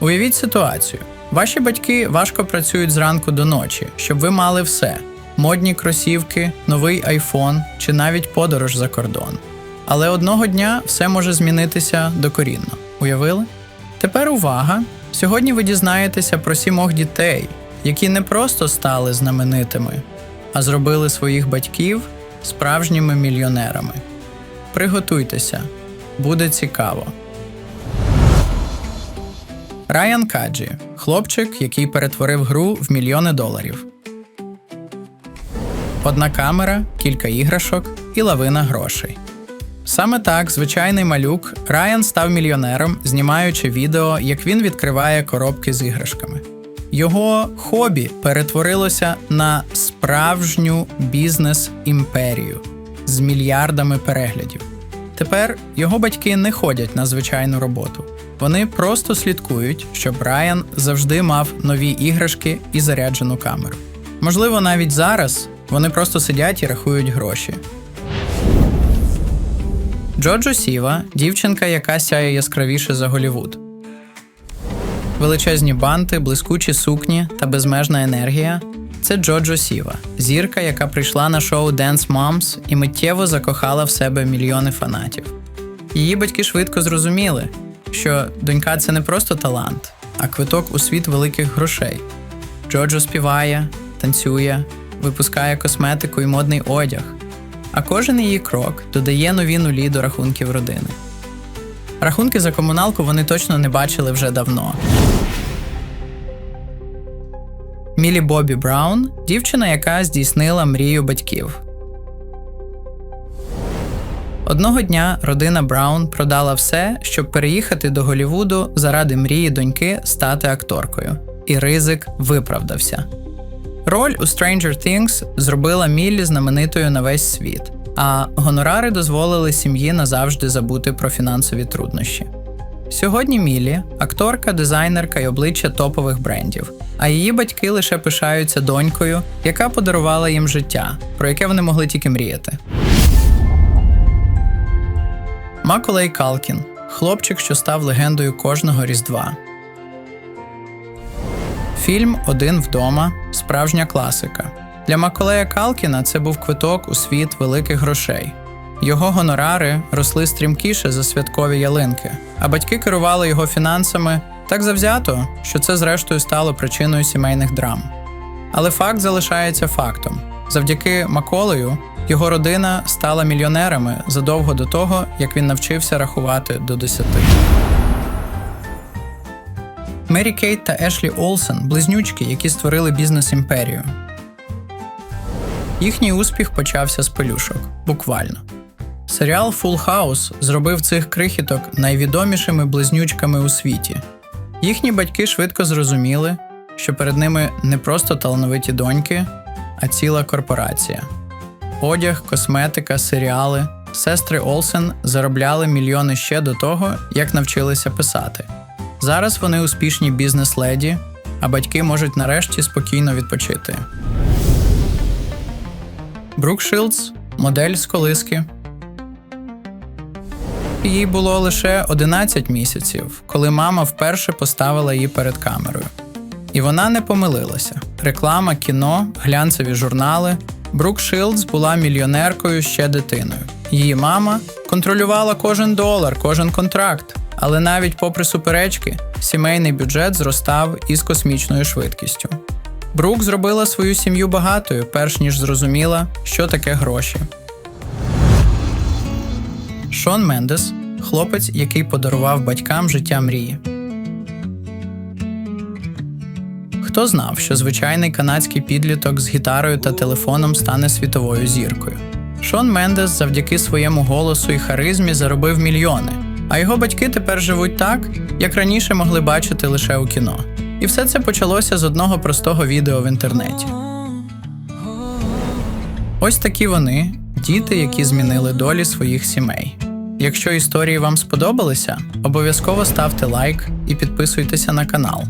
Уявіть ситуацію: ваші батьки важко працюють зранку до ночі, щоб ви мали все: модні кросівки, новий айфон чи навіть подорож за кордон. Але одного дня все може змінитися докорінно. Уявили? Тепер увага! Сьогодні ви дізнаєтеся про сімох дітей, які не просто стали знаменитими, а зробили своїх батьків справжніми мільйонерами. Приготуйтеся, буде цікаво. Райан Каджі хлопчик, який перетворив гру в мільйони доларів. Одна камера, кілька іграшок і лавина грошей. Саме так звичайний малюк Райан став мільйонером, знімаючи відео, як він відкриває коробки з іграшками. Його хобі перетворилося на справжню бізнес-імперію з мільярдами переглядів. Тепер його батьки не ходять на звичайну роботу. Вони просто слідкують, щоб Райан завжди мав нові іграшки і заряджену камеру. Можливо, навіть зараз вони просто сидять і рахують гроші. Джоджо Сіва дівчинка, яка сяє яскравіше за Голівуд. Величезні банти, блискучі сукні та безмежна енергія це Джоджо Сіва, зірка, яка прийшла на шоу Dance Moms і миттєво закохала в себе мільйони фанатів. Її батьки швидко зрозуміли, що донька це не просто талант, а квиток у світ великих грошей. Джоджо співає, танцює, випускає косметику і модний одяг, а кожен її крок додає нові нулі до рахунків родини. Рахунки за комуналку вони точно не бачили вже давно. Мілі Бобі Браун дівчина, яка здійснила мрію батьків. Одного дня родина Браун продала все, щоб переїхати до Голівуду заради мрії доньки стати акторкою. І ризик виправдався. Роль у Stranger Things зробила Міллі знаменитою на весь світ, а гонорари дозволили сім'ї назавжди забути про фінансові труднощі. Сьогодні Міллі акторка, дизайнерка і обличчя топових брендів, а її батьки лише пишаються донькою, яка подарувала їм життя, про яке вони могли тільки мріяти. Маколей Калкін хлопчик, що став легендою кожного Різдва. Фільм Один вдома справжня класика. Для Маколея Калкіна це був квиток у світ великих грошей. Його гонорари росли стрімкіше за святкові ялинки, а батьки керували його фінансами так завзято, що це зрештою стало причиною сімейних драм. Але факт залишається фактом: завдяки Маколею його родина стала мільйонерами задовго до того, як він навчився рахувати до десяти. Мері Кейт та Ешлі Олсен близнючки, які створили бізнес-імперію. Їхній успіх почався з пелюшок, буквально. Серіал Full House зробив цих крихіток найвідомішими близнючками у світі. Їхні батьки швидко зрозуміли, що перед ними не просто талановиті доньки, а ціла корпорація. Одяг, косметика, серіали. Сестри Олсен заробляли мільйони ще до того, як навчилися писати. Зараз вони успішні бізнес-леді, а батьки можуть нарешті спокійно відпочити. Брук Шилдс – модель з колиски. Їй було лише 11 місяців, коли мама вперше поставила її перед камерою. І вона не помилилася. Реклама, кіно, глянцеві журнали. Брук Шилдс була мільйонеркою ще дитиною. Її мама контролювала кожен долар, кожен контракт. Але навіть попри суперечки, сімейний бюджет зростав із космічною швидкістю. Брук зробила свою сім'ю багатою, перш ніж зрозуміла, що таке гроші. Шон Мендес хлопець, який подарував батькам життя мрії. Хто знав, що звичайний канадський підліток з гітарою та телефоном стане світовою зіркою? Шон Мендес завдяки своєму голосу і харизмі заробив мільйони, а його батьки тепер живуть так, як раніше могли бачити лише у кіно. І все це почалося з одного простого відео в інтернеті. Ось такі вони, діти, які змінили долі своїх сімей. Якщо історії вам сподобалися, обов'язково ставте лайк і підписуйтеся на канал.